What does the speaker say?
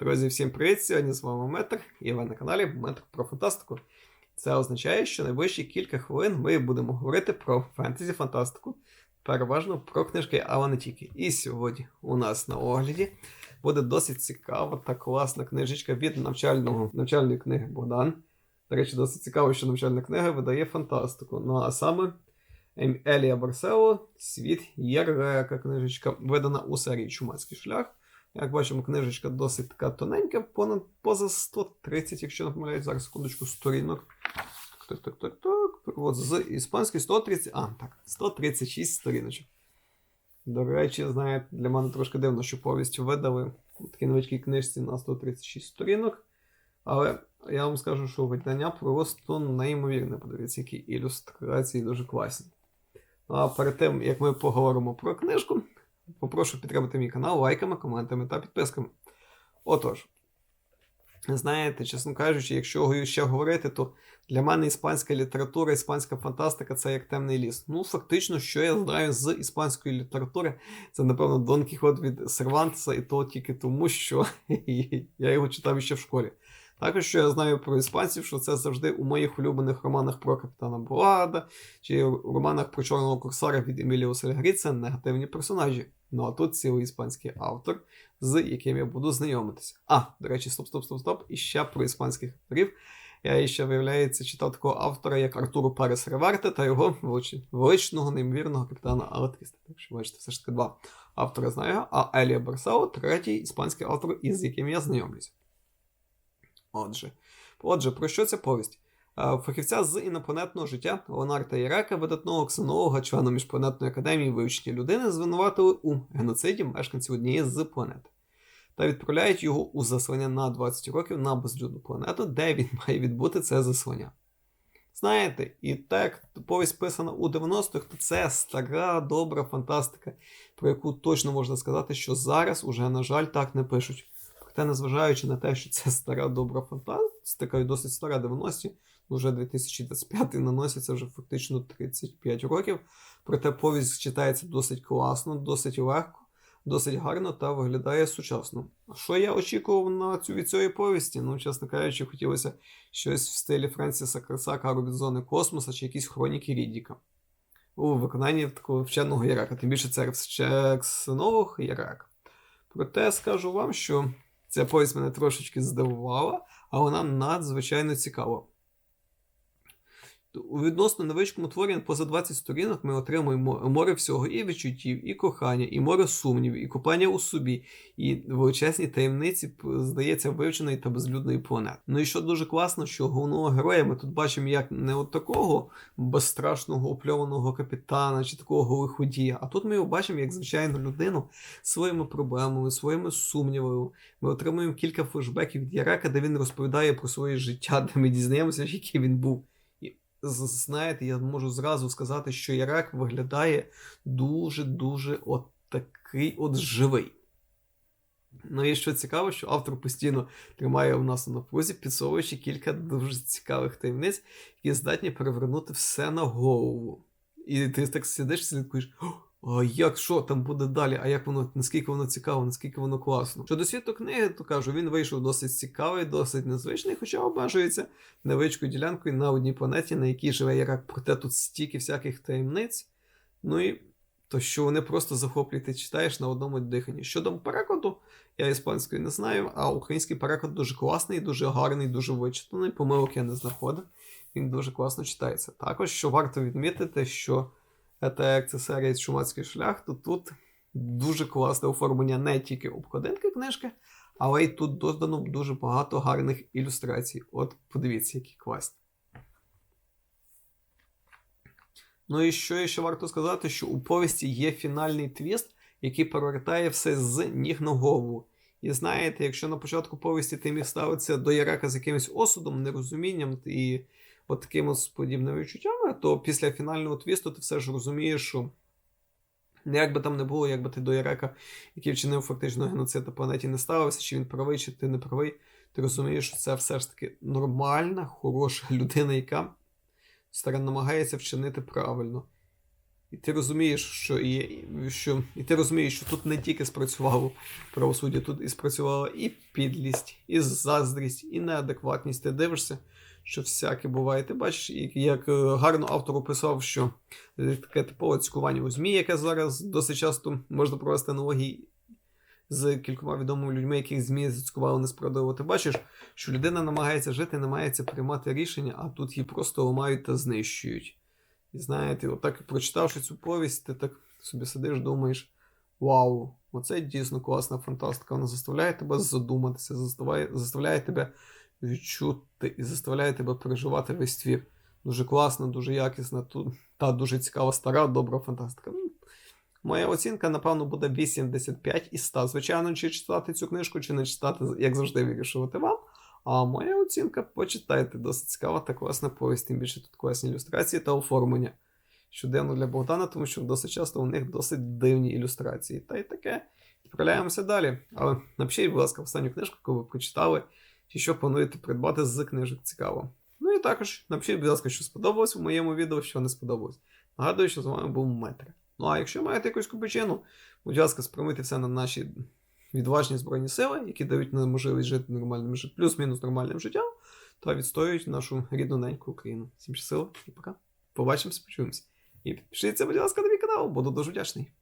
Друзі, всім привіт! Сьогодні з вами Метр, і ви на каналі Метр про фантастику. Це означає, що найближчі кілька хвилин ми будемо говорити про фентезі фантастику, переважно про книжки, але не тільки. І сьогодні у нас на огляді буде досить цікава та класна книжечка від навчального навчальної книги Богдан. До речі, досить цікаво, що навчальна книга видає фантастику. Ну а саме Ем- Елія Барсело Світ Єрека книжечка, видана у серії Чумацький шлях. Як бачимо, книжечка досить така тоненька, понад поза 130, якщо не помиляюсь, зараз секундочку, сторінок. Так, так, так, так. Перевод з іспанської 130. А, так, 136 сторіночок. До речі, знаєте, для мене трошки дивно, що повість видали у такій невеличкій книжці на 136 сторінок. Але я вам скажу, що видання просто неймовірне. Подивіться, які ілюстрації дуже класні. Ну, А перед тим, як ми поговоримо про книжку, попрошу підтримати мій канал лайками, коментами та підписками. Отож, знаєте, чесно кажучи, якщо ще говорити, то для мене іспанська література, іспанська фантастика це як темний ліс. Ну, фактично, що я знаю з іспанської літератури, це, напевно, Дон Кіхот від Сервантеса, і то тільки тому, що я його читав ще в школі. Також, що я знаю про іспанців, що це завжди у моїх улюблених романах про капітана Блада, чи у романах про чорного курсара від Еміліо Сальгаріца негативні персонажі. Ну а тут цілий іспанський автор, з яким я буду знайомитися. А, до речі, стоп, стоп, стоп, стоп. І ще про іспанських авторів. Я ще, виявляється, читав такого автора, як Артуру Парес Реверте та його величного, неймовірного капітана Алатріста. Так що, бачите, все ж таки два автора знаю, а Елія Барсао третій іспанський автор, із яким я знайомлюся. Отже, отже, про що ця повість? Е, Фахівця з інопланетного життя Леонарда Єрека, видатного ксенолога, члена міжпланетної академії вивчення людини, звинуватили у геноциді мешканців однієї з планет. Та відправляють його у заслання на 20 років на безлюдну планету, де він має відбути це заслання. Знаєте, і так повість писана у 90-х, то це стара добра фантастика, про яку точно можна сказати, що зараз уже, на жаль, так не пишуть. Проте, незважаючи на те, що це стара добра фантастика, і досить стара 90-ті, вже 2025 наноситься вже фактично 35 років. Проте повість читається досить класно, досить легко, досить гарно та виглядає сучасно. Що я очікував на цю від цієї повісті? Ну, чесно кажучи, хотілося щось в стилі Френсіса Красака Робінзони Космоса чи якісь хроніки Ріддіка. У виконанні такого вченого Єрека. Тим більше це ксенолог Єрек. Проте скажу вам, що ця повість мене трошечки здивувала, а вона надзвичайно цікава. У відносно невеличкому творі поза 20 сторінок ми отримуємо море всього і відчуттів, і кохання, і море сумнівів, і купання у собі, і величезні таємниці, здається, вивченої та безлюдної планети. Ну і що дуже класно, що головного героя ми тут бачимо як не от такого безстрашного опльованого капітана чи такого лиходія, а тут ми його бачимо як звичайну людину своїми проблемами, своїми сумнівами. Ми отримуємо кілька флешбеків від Ярека, де він розповідає про своє життя, де ми дізнаємося, який він був знаєте, я можу зразу сказати, що Ярак виглядає дуже-дуже от такий от живий. Ну і що цікаво, що автор постійно тримає у нас на позі підсовуючи кілька дуже цікавих таємниць, які здатні перевернути все на голову. І ти так сидиш, слідкуєш. Як що там буде далі? А як воно, наскільки воно цікаво, наскільки воно класно? Щодо світу книги, то кажу, він вийшов досить цікавий, досить незвичний, хоча обмежується невеличкою ділянкою на одній планеті, на якій живе Ірак. Проте тут стільки всяких таємниць. Ну і то, що вони просто захоплюють, ти читаєш на одному диханні. Щодо перекладу, я іспанської не знаю, а український переклад дуже класний, дуже гарний, дуже вичитаний. Помилок я не знаходив. Він дуже класно читається. Також що варто відмітити, що. Як це серія Чумацький шлях, то тут дуже класне оформлення не тільки обкладинки книжки, але й тут додано дуже багато гарних ілюстрацій. От подивіться, які класні. Ну і що ще варто сказати, що у повісті є фінальний твіст, який повертає все з ніг на голову. І знаєте, якщо на початку повісті ти міг ставитися до Ярека з якимось осудом, нерозумінням і от такими подібними відчуттями, то після фінального твісту ти все ж розумієш, що як би там не було, якби ти до Ярека, який вчинив фактично геноцид на планеті, не ставився, чи він правий, чи ти не правий, ти розумієш, що це все ж таки нормальна, хороша людина, яка намагається вчинити правильно. І ти розумієш, що і, що, і ти розумієш, що тут не тільки спрацювало правосуддя, тут і спрацювала і підлість, і заздрість, і неадекватність. Ти дивишся, що всяке буває. Ти бачиш, як е, гарно автор описав, що е, таке типове цькування у ЗМІ, яке зараз досить часто можна провести аналогії з кількома відомими людьми, яких ЗМІ зацькували несправедливо. Ти бачиш, що людина намагається жити, намагається приймати рішення, а тут її просто ламають та знищують. І знаєте, отак прочитавши цю повість, ти так собі сидиш, думаєш: вау, оце дійсно класна фантастика. Вона заставляє тебе задуматися, заставляє, заставляє тебе відчути і заставляє тебе переживати весь твір. Дуже класна, дуже якісна, та дуже цікава, стара, добра фантастика. Моя оцінка, напевно, буде 85 із 100. Звичайно, чи читати цю книжку, чи не читати, як завжди, вирішувати вам. А моя оцінка почитайте. Досить цікава та класна повість, тим більше тут класні ілюстрації та оформлення. Що дивно для Богдана, тому що досить часто у них досить дивні ілюстрації. Та й таке. Відправляємося далі. Але напишіть, будь ласка, останню книжку, яку ви прочитали, чи що плануєте придбати з книжок цікаво. Ну і також напишіть, будь ласка, що сподобалось в моєму відео, що не сподобалось. Нагадую, що з вами був Метр. Ну а якщо маєте якусь купичину, будь ласка, спрямуйте все на наші відважні збройні сили, які дають нам можливість жити нормальним життям, плюс-мінус нормальним життям, та відстоюють нашу рідну неньку Україну. Всім щасливо і пока. Побачимося, почуємося. І підпишіться, будь ласка, на мій канал, буду дуже вдячний.